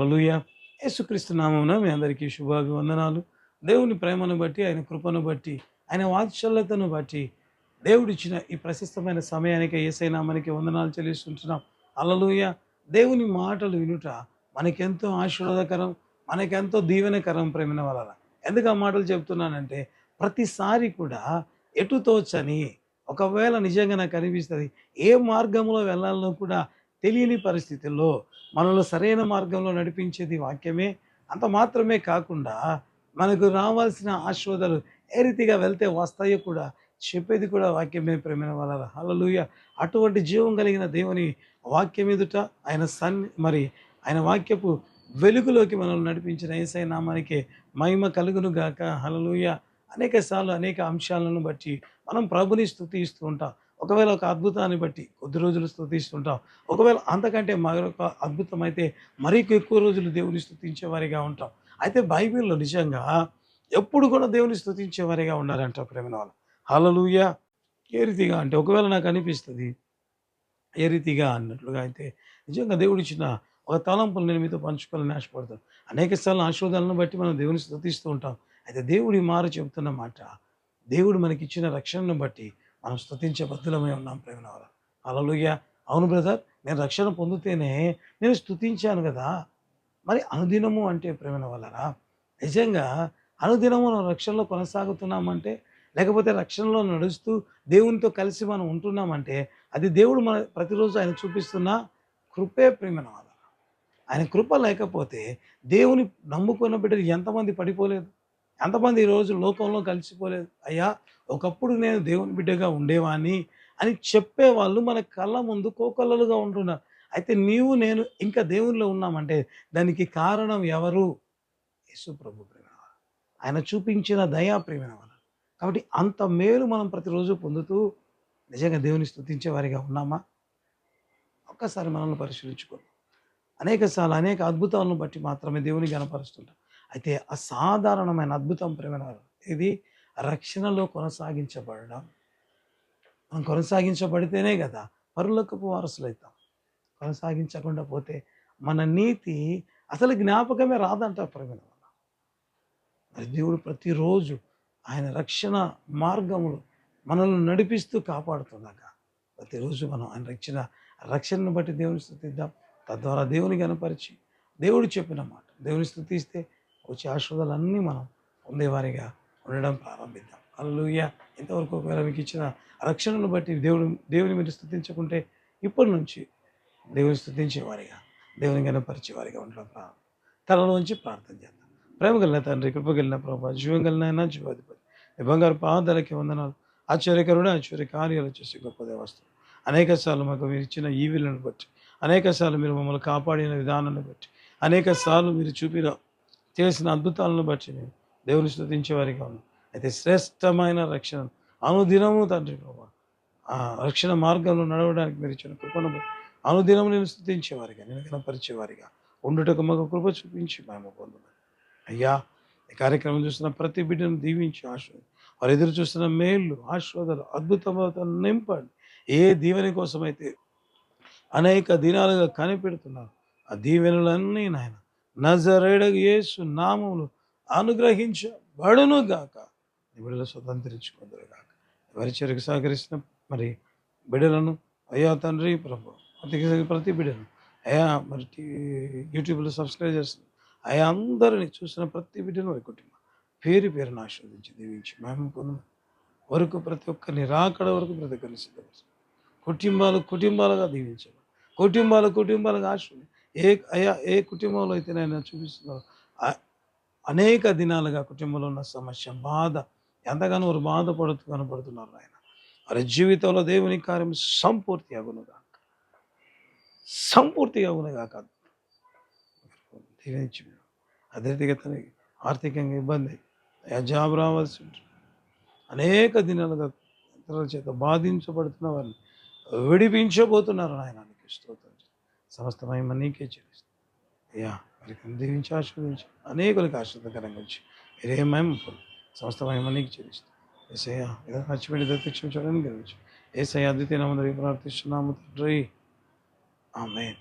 అలలుయ యేసుక్రీస్తు నామమున మీ అందరికీ శుభాభివందనాలు. దేవుని ప్రేమను బట్టి ఆయన కృపను బట్టి ఆయన వాత్సల్యతను బట్టి దేవుడిచ్చిన ఈ ప్రశస్తమైన సమయానికి ఏసై నామానికి వందనాలు చెల్లిస్తుంటున్నాం. అలలుయ దేవుని మాటలు వినుట మనకెంతో ఆశీర్వాదకరం మనకెంతో దీవెనకరం ప్రేమిన వలన ఎందుకు ఆ మాటలు చెప్తున్నానంటే ప్రతిసారి కూడా ఎటు తోచని ఒకవేళ నిజంగా నాకు అనిపిస్తుంది ఏ మార్గంలో వెళ్ళాలో కూడా తెలియని పరిస్థితుల్లో మనల్ని సరైన మార్గంలో నడిపించేది వాక్యమే. అంత మాత్రమే కాకుండా మనకు రావాల్సిన ఆశీర్వాదాలు ఏ రీతిగా వెళ్తే వస్తాయో కూడా చెప్పేది కూడా వాక్యమే ప్రేమైన వాళ్ళ హలలుయ అటువంటి జీవం కలిగిన దేవుని వాక్యం ఎదుట ఆయన సన్ మరి ఆయన వాక్యపు వెలుగులోకి మనల్ని నడిపించిన ఏసై నామానికి మహిమ కలుగును గాక హలలుయ అనేక సార్లు అనేక అంశాలను బట్టి మనం ప్రభుని స్థుతిస్తూ ఉంటాం. ఒకవేళ ఒక అద్భుతాన్ని బట్టి కొద్ది రోజులు స్థుతిస్తుంటాం ఒకవేళ అంతకంటే మరొక అద్భుతం అయితే మరీ ఎక్కువ రోజులు దేవుని స్థుతించేవారిగా ఉంటాం. అయితే బైబిల్లో నిజంగా ఎప్పుడు కూడా దేవుని స్థుతించేవారిగా ఉండాలంట ప్రేమ వాళ్ళు. హలలుయ ఏ రీతిగా అంటే ఒకవేళ నాకు అనిపిస్తుంది ఏ రీతిగా అన్నట్లుగా అయితే నిజంగా దేవుడు ఇచ్చిన ఒక తలంపులు నేను మీతో పంచుకోవాలని ఆశపడతాను. అనేక సార్లు ఆశీర్వాదాలను బట్టి మనం దేవుని స్థుతిస్తూ ఉంటాం. అయితే దేవుడి మారు చెబుతున్న మాట దేవుడు మనకి ఇచ్చిన రక్షణను బట్టి మనం స్థుతించే బద్దులమై ఉన్నాం ప్రేమ అలలుయ్య అవును బ్రదర్ నేను రక్షణ పొందితేనే నేను స్థుతించాను కదా. మరి అనుదినము అంటే ప్రేమ వాళ్ళరా నిజంగా అనుదినము మనం రక్షణలో కొనసాగుతున్నామంటే లేకపోతే రక్షణలో నడుస్తూ దేవునితో కలిసి మనం ఉంటున్నామంటే అది దేవుడు మన ప్రతిరోజు ఆయన చూపిస్తున్న కృపే ప్రేమన వల్ల ఆయన కృప లేకపోతే దేవుని నమ్ముకున్న బిడ్డలు ఎంతమంది పడిపోలేదు? ఎంతమంది ఈరోజు లోకంలో కలిసిపోలేదు. అయ్యా ఒకప్పుడు నేను దేవుని బిడ్డగా ఉండేవాడిని అని చెప్పేవాళ్ళు మన కళ్ళ ముందు కోకొల్లలుగా ఉంటున్నారు అయితే నీవు నేను ఇంకా దేవునిలో ఉన్నామంటే దానికి కారణం ఎవరు? యేసు ప్రభు ప్రేమ ఆయన చూపించిన దయా ప్రేమ కాబట్టి అంత మేలు మనం ప్రతిరోజు పొందుతూ నిజంగా దేవుని స్థుతించే వారిగా ఉన్నామా? ఒక్కసారి మనల్ని పరిశీలించుకోండి. అనేక సార్లు అనేక అద్భుతాలను బట్టి మాత్రమే దేవుని గనపరుస్తుంటాం అయితే అసాధారణమైన అద్భుతం ప్రేమ ఇది రక్షణలో కొనసాగించబడడం. మనం కొనసాగించబడితేనే కదా పరులకు వారసులు అవుతాం కొనసాగించకుండా పోతే మన నీతి అసలు జ్ఞాపకమే రాదంట ప్రేమ మరి దేవుడు ప్రతిరోజు ఆయన రక్షణ మార్గములు మనల్ని నడిపిస్తూ కాపాడుతుండగా ప్రతిరోజు మనం ఆయన రక్షణ రక్షణను బట్టి దేవుని స్థుతిద్దాం. తద్వారా దేవుని కనపరిచి దేవుడు చెప్పిన మాట దేవుని స్థుతిస్తే వచ్చే ఆశీర్వాదాలన్నీ మనం పొందేవారిగా ఉండడం ప్రారంభిద్దాం. అల్లుయ్య ఇంతవరకు ఒకవేళ మీకు ఇచ్చిన రక్షణను బట్టి దేవుడు దేవుని మీరు స్థుతించకుంటే ఇప్పటి నుంచి దేవుని స్థుతించేవారిగా దేవుని కనపరిచేవారిగా ఉండడం ప్రారంభం. తలలోంచి ప్రార్థన చేద్దాం. ప్రేమ కలిగిన తండ్రి కృప ప్రభా జీవం కలిగిన జీవాధిపతి బంగారు పాదాలకి వందనాలు. ఆశ్చర్యకరుడు ఆశ్చర్య కార్యాలు చేసి గొప్ప దేవస్థ అనేక సార్లు మాకు మీరు ఇచ్చిన ఈవిలను బట్టి అనేక సార్లు మీరు మమ్మల్ని కాపాడిన విధానాన్ని బట్టి అనేక సార్లు మీరు చూపిన చేసిన అద్భుతాలను బట్టి నేను దేవుని స్థుతించేవారిగా ఉన్నాను. అయితే శ్రేష్టమైన రక్షణ అనుదినము తండ్రి ప్రభా ఆ రక్షణ మార్గంలో నడవడానికి మీరు ఇచ్చిన కృపను అనుదినం అనుదినము నేను స్థుతించేవారిగా నేను కనపరిచేవారిగా ఉండుటకు మాకు కృప చూపించి మేము పొందమని అయ్యా ఈ కార్యక్రమం చూస్తున్న ప్రతి బిడ్డను దీవించి ఆశ్రదం వారు ఎదురు చూస్తున్న మేళ్ళు ఆశ్వాదాలు అద్భుతమైన నింపండి. ఏ దీవెని కోసమైతే అనేక దినాలుగా కనిపెడుతున్నారు ఆ దీవెనలన్నీ నాయన నజరేడగు యేసు నామములు అనుగ్రహించబడును గాక. బిడ్డలు స్వతంత్రించుకుందరు గాక ఎవరి చెరకు సహకరిస్తున్న మరి బిడ్డలను అయ్యా తండ్రి ప్రభు ప్రతి ప్రతి బిడ్డను అయ్యా మరి టీ- యూట్యూబ్లో సబ్స్క్రైబ్ చేస్తున్న అయా అందరిని చూసిన ప్రతి బిడ్డను వారి కుటుంబం పేరు పేరును ఆశీర్వదించి దీవించి మేము కొను వరకు ప్రతి ఒక్కరిని రాకడ వరకు ప్రతి ఒక్కరిని సిద్ధపరచు. కుటుంబాలు కుటుంబాలుగా దీవించాలి కుటుంబాలు కుటుంబాలుగా ఆశ్రయం ఏ అయ్యా ఏ కుటుంబంలో అయితే నేను చూపిస్తున్నారో అనేక దినాలుగా కుటుంబంలో ఉన్న సమస్య బాధ ఎంతగానో వారు బాధపడుతూ కనపడుతున్నారు ఆయన. వారి జీవితంలో దేవుని కార్యం సంపూర్తి అగునుగాక సంపూర్తిగా అగునుగాక దీవించి అదే రీతిగా తనకి ఆర్థికంగా ఇబ్బంది అయ్యా జాబ్ రావాల్సి ఉంటుంది. అనేక దినాలుగా ఇతరుల చేత బాధించబడుతున్న వారిని విడిపించబోతున్నారు ఆయన. స్తోత్రం. సమస్త మహిమ నీకే చెల్లిస్తాను అయ్యా వారికి దీవించి ఆశీర్వదించి. అనేకులకు ఆశీర్వదకరంగా వచ్చి మీరే మహిమ సమస్త మహిమ నీకు చెల్లిస్తాను ఏసయ్యా ఏదో మర్చిపెట్టి దత్తిక్షం చూడడానికి గెలిచి ఏసయ్యా అద్వితీయ నామని ప్రార్థిస్తున్నాము తండ్రి. ఆమెన్.